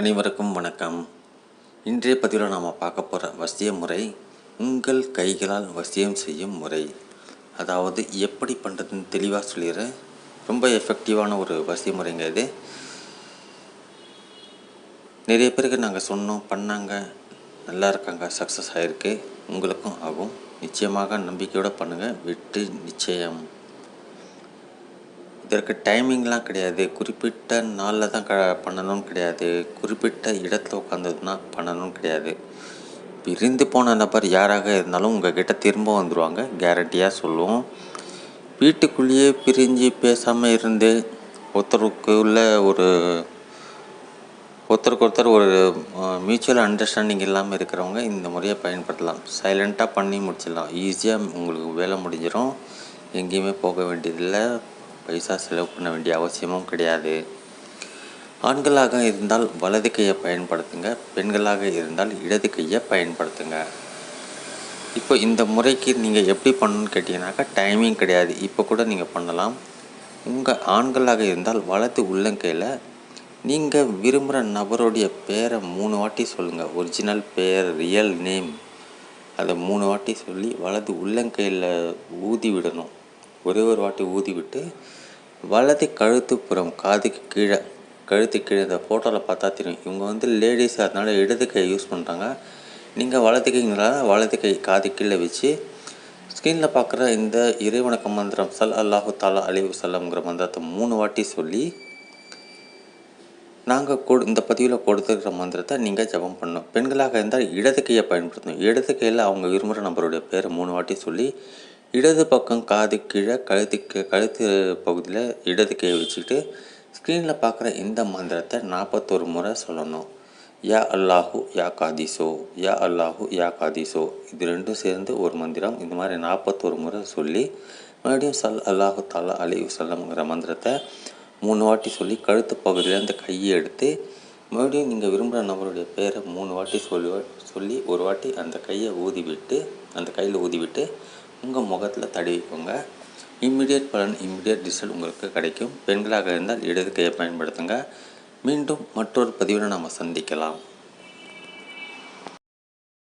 அனைவருக்கும் வணக்கம். இன்றைய பதிவில் நாம் பார்க்க போகிற வசிய முறை உங்கள் கைகளால் வசியம் செய்யும் முறை. அதாவது எப்படி பண்ணுறதுன்னு தெளிவாக சொல்லிடுறேன் ரொம்ப எஃபெக்டிவான ஒரு வசிய முறைங்க இது. நிறைய பேருக்கு நாங்கள் சொன்னோம் பண்ணாங்க நல்லா இருக்காங்க சக்ஸஸ் ஆகிருக்கு உங்களுக்கும் ஆகும். நிச்சயமாக நம்பிக்கையோடு பண்ணுங்கள் வெற்றி நிச்சயம். இதற்கு டைமிங்லாம் கிடையாது. குறிப்பிட்ட நாளில் தான் க பண்ணணும்னு கிடையாது. குறிப்பிட்ட இடத்துல உட்காந்ததுன்னா பண்ணணும்னு கிடையாது. பிரிந்து போன நபர் யாராக இருந்தாலும் உங்கள் கிட்டே திரும்ப வந்துடுவாங்க கேரண்டியாக சொல்லுவோம். வீட்டுக்குள்ளேயே பிரிஞ்சு பேசாமல் இருந்து ஒருத்தருக்குள்ள ஒரு ஒருத்தருக்கு ஒருத்தர் ஒரு மியூச்சுவல் அண்டர்ஸ்டாண்டிங் இல்லாமல் இருக்கிறவங்க இந்த முறையை பயன்படுத்தலாம். சைலண்ட்டாக பண்ணி முடிச்சிடலாம். ஈஸியாக உங்களுக்கு வேலை முடிஞ்சிடும் எங்கேயுமே போக வேண்டியதில்லை. பைசா செலவு பண்ண வேண்டிய அவசியமும் கிடையாது. ஆண்களாக இருந்தால் வலது கையை பயன்படுத்துங்க பெண்களாக இருந்தால் இடது கையை பயன்படுத்துங்க. இப்போ இந்த முறைக்கு நீங்கள் எப்படி பண்ணணும்னு கேட்டிங்கனாக்கா டைமிங் கிடையாது. இப்போ கூட நீங்கள் பண்ணலாம். உங்கள் ஆண்களாக இருந்தால் வலது உள்ளங்கையில் நீங்கள் விரும்புகிற நபருடைய பேரை மூணு வாட்டி சொல்லுங்கள் ஒரிஜினல் பேர் ரியல் நேம் அதை மூணு வாட்டி சொல்லி வலது உள்ளங்கையில் ஊதி விடணும். ஒரே ஒரு வாட்டி ஊதிவிட்டு வலது கழுத்துப்புறம் காதுக்கு கீழே கழுத்து கீழே இந்த ஃபோட்டோவில் பார்த்தா தெரியும். இவங்க வந்து லேடிஸ் அதனால் இடது கை யூஸ் பண்ணுறாங்க நீங்கள் வலது கைங்களா வலது கை காது கீழே வச்சு ஸ்க்ரீனில் பார்க்குற இந்த இறைவணக்க மந்திரம் சல் அல்லாஹு தாலா அலிவு சல்லம்ங்கிற மந்திரத்தை மூணு வாட்டி சொல்லி நாங்கள் கொடு இந்த பதிவில் கொடுத்துருக்கிற மந்திரத்தை நீங்கள் ஜபம் பண்ணணும். பெண்களாக இருந்தால் இடது கையை பயன்படுத்தணும். இடது கையில் அவங்க விரும்புகிற நபருடைய பேரை மூணு வாட்டி சொல்லி இடது பக்கம் காது கீழே கழுத்துக்கு கழுத்து பகுதியில் இடது கை வச்சுக்கிட்டு ஸ்க்ரீனில் பார்க்குற இந்த மந்திரத்தை நாற்பத்தொரு முறை சொல்லணும். யா அல்லாஹு யா காதிசோ யா அல்லாஹு யா காதிசோ. இது ரெண்டும் சேர்ந்து ஒரு மந்திரம். இந்த மாதிரி நாற்பத்தொரு முறை சொல்லி மறுபடியும் சல் அல்லாஹு தாலா அலி வசல்லம்ங்கிற மந்திரத்தை மூணு வாட்டி சொல்லி கழுத்து பகுதியில் அந்த கையை எடுத்து மறுபடியும் நீங்கள் விரும்புகிற நபருடைய பேரை மூணு வாட்டி சொல்லி சொல்லி ஒரு வாட்டி அந்த கையை ஊதி விட்டு அந்த கையில் ஊதி விட்டு உங்கள் முகத்தில் தடவிக்கோங்க இம்மிடியட் பலன் இம்மிடியட் ரிசல்ட் உங்களுக்கு கிடைக்கும். பெண்களாக இருந்தால் இடது கையை பயன்படுத்துங்க. மீண்டும் மற்றொரு பதிவில் நாம் சந்திக்கலாம்.